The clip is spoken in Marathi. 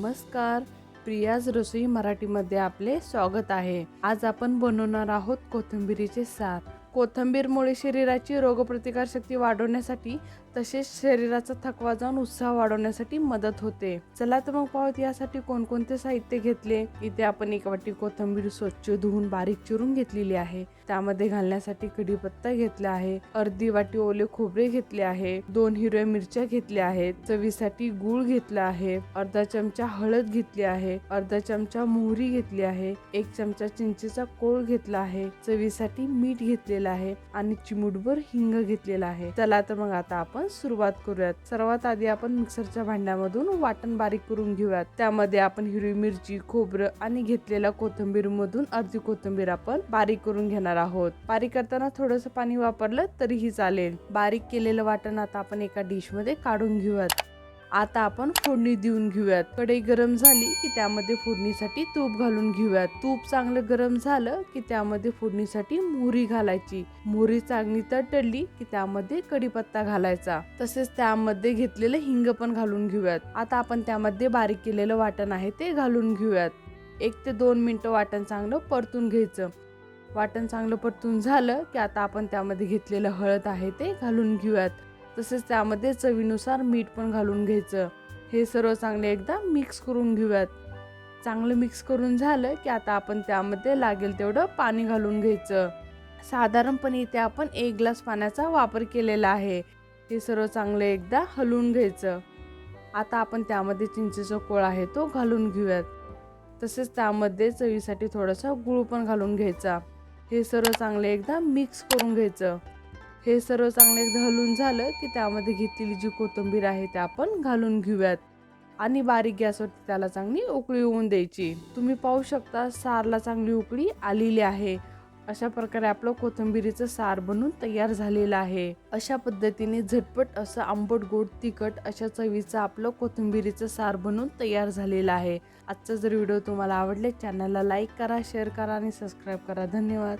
नमस्कार. प्रियाज रसोई मराठीमध्ये आपले स्वागत आहे. आज आपण बनवणार आहोत कोथिंबिरीचे सार. कोथंबीरमुळे शरीराची रोगप्रतिकार शक्ती वाढवण्यासाठी तसेच शरीराचा थकवा जाऊन उत्साह वाढवण्यासाठी मदत होते. चला तर मग पाहूत यासाठी कोणकोणते साहित्य घेतले? इथे आपण एक वाटी कोथिंबीर स्वच्छ धुवून बारीक चिरून घेतलेली आहे. त्यामध्ये घालण्यासाठी कढीपत्ता घेतला आहे. अर्धी वाटी ओले खोबरे घेतले आहे. दोन हिरव्या मिरच्या घेतल्या आहेत. चवीसाठी गूळ घेतला आहे. अर्धा चमचा हळद घेतली आहे. अर्धा चमचा मोहरी घेतली आहे. एक चमचा चिंचेचा कोळ घेतला आहे. चवीसाठी मीठ घेतले घेतलेलं आहे आणि चिमुटभर हिंग घेतलेला आहे. चला तर मग आता आपण सुरुवात करूयात. सर्वात आधी आपण मिक्सरच्या भांड्यामधून वाटण बारीक करून घेऊयात. त्यामध्ये आपण हिरवी मिरची खोबरं आणि घेतलेल्या कोथंबीर मधून अर्धी कोथिंबीर आपण बारीक करून घेणार आहोत. बारीक करताना थोडस पाणी वापरलं तरीही चालेल. बारीक केलेलं वाटण आता आपण एका डिशमध्ये काढून घेऊयात. आता आपण फोडणी देऊन घेऊयात. कढई गरम झाली की त्यामध्ये फोडणीसाठी तूप घालून घेऊयात. तूप चांगलं गरम झालं की त्यामध्ये फोडणीसाठी मोहरी घालायची. मोहरी चांगली तडतडली की त्यामध्ये कढीपत्ता घालायचा. तसेच त्यामध्ये घेतलेलं हिंग पण घालून घेऊयात. आता आपण त्यामध्ये बारीक केलेलं वाटण आहे ते घालून घेऊयात. एक ते दोन मिनटं वाटण चांगलं परतून घ्यायचं. वाटण चांगलं परतून झालं की आता आपण त्यामध्ये घेतलेलं हळद आहे ते घालून घेऊयात. तसेच त्यामध्ये चवीनुसार मीठ पण घालून घ्यायचं. हे सर्व चांगले एकदा मिक्स करून घेऊयात. चांगलं मिक्स करून झालं की आता आपण त्यामध्ये लागेल तेवढं पाणी घालून घ्यायचं. साधारणपणे इथे आपण एक ग्लास पाण्याचा वापर केलेला आहे. हे सर्व चांगलं एकदा हलवून घ्यायचं. आता आपण त्यामध्ये चिंचेचा कोळ आहे तो घालून घेऊयात. तसेच त्यामध्ये चवीसाठी थोडासा गुळ पण घालून घ्यायचा. हे सर्व चांगले एकदा मिक्स करून घ्यायचं. हे सर्व चांगलं एकदा हलून झालं की त्यामध्ये घेतलेली जी कोथिंबीर आहे ते आपण घालून घेऊयात. आणि बारीक गॅसवरती त्याला चांगली उकळी होऊन द्यायची. तुम्ही पाहू शकता सारला चांगली उकळी आलेली आहे. अशा प्रकारे आपलं कोथिंबिरीचं सार बनून तयार झालेलं आहे. अशा पद्धतीने झटपट असं आंबट गोड तिखट अशा चवीचं आपलं कोथिंबिरीचं सार बनून तयार झालेलं आहे. आजचा जर व्हिडिओ तुम्हाला आवडले चॅनलला लाईक करा शेअर करा आणि सबस्क्राईब करा. धन्यवाद.